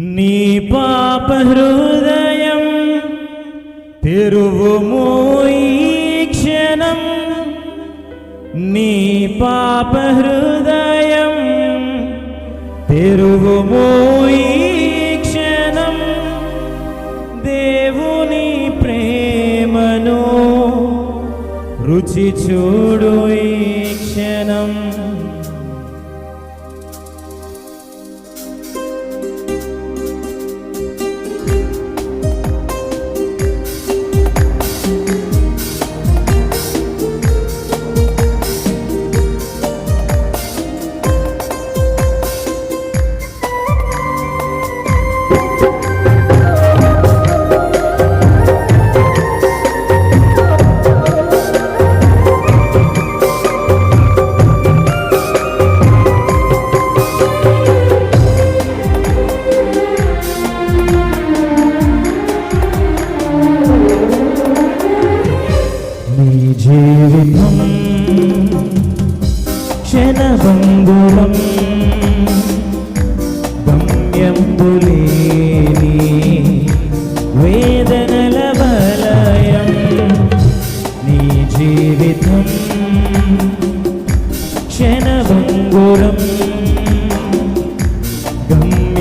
నీ పాప హృదయం తెరువుము క్షణం. నీ పాప హృదయం తెరువుము క్షణం. దేవుని ప్రేమను రుచి చూడు క్షణం.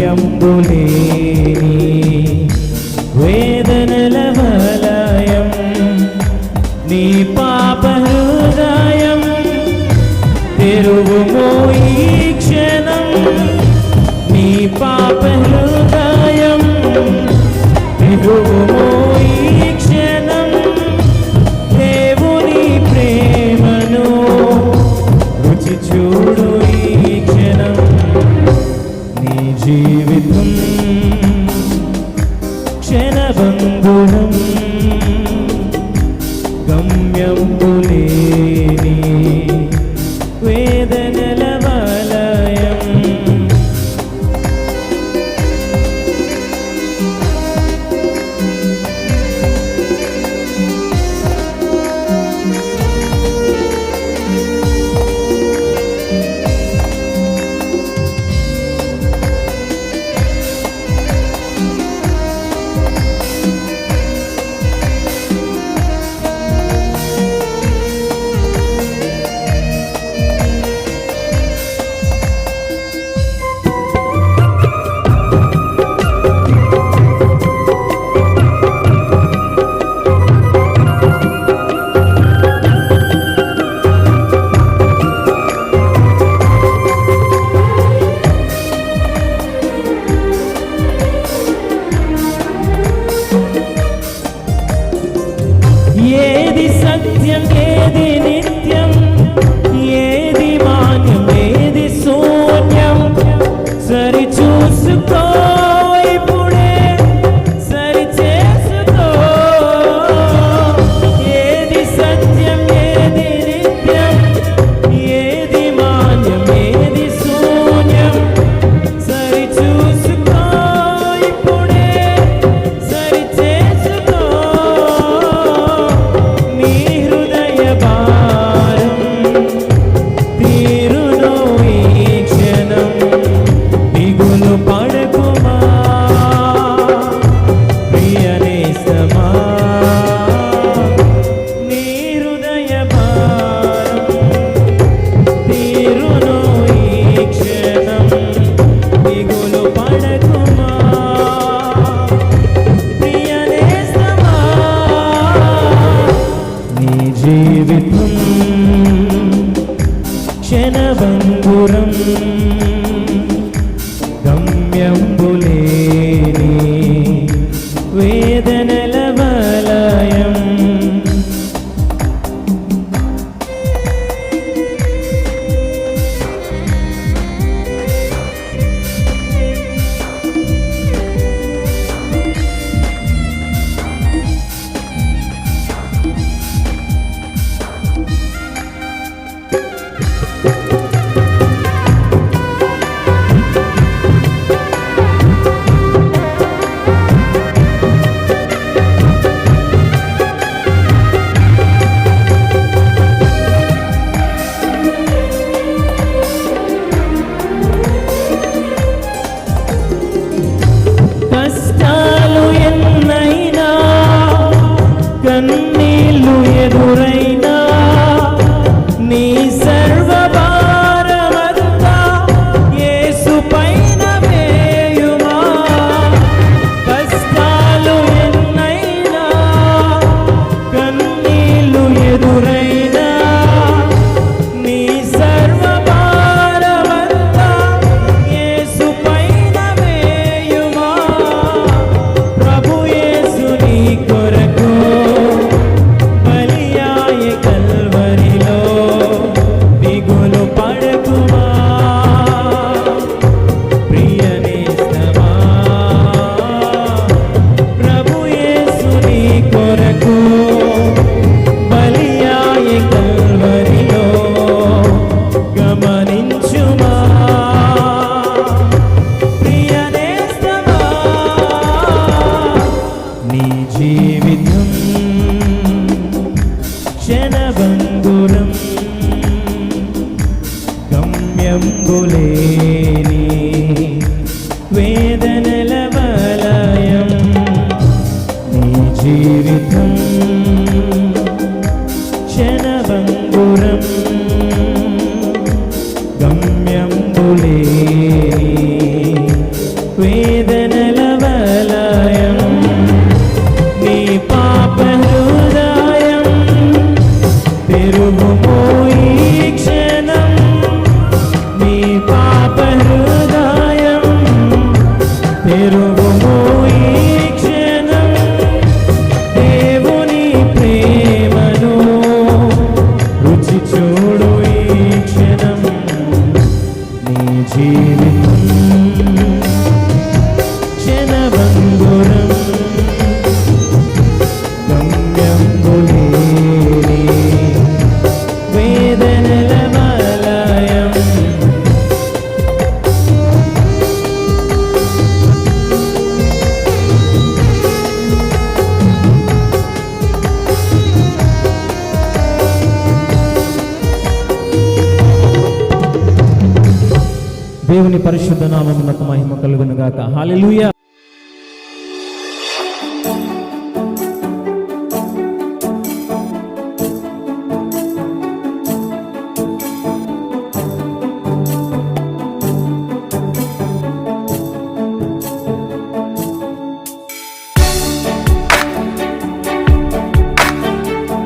భయంబులేని వేదనల వలయం నీ పాప హృదయం తెరువుమో ఈ క్షణం. నీ పాప హృదయం తెరువు നീ ജീവിക്കും ശരവങ്കുരം ഗമ്യം बड़े రంగులేని వేదనల వలయం నీ జీవితం క్షణభంగురం. గమ్యంబులేని వేదనల వలయం నీ పాప హృదయం దేవుని పరిశుద్ధ నామమునకు మహిమ కలుగును గాక హాలెలూయా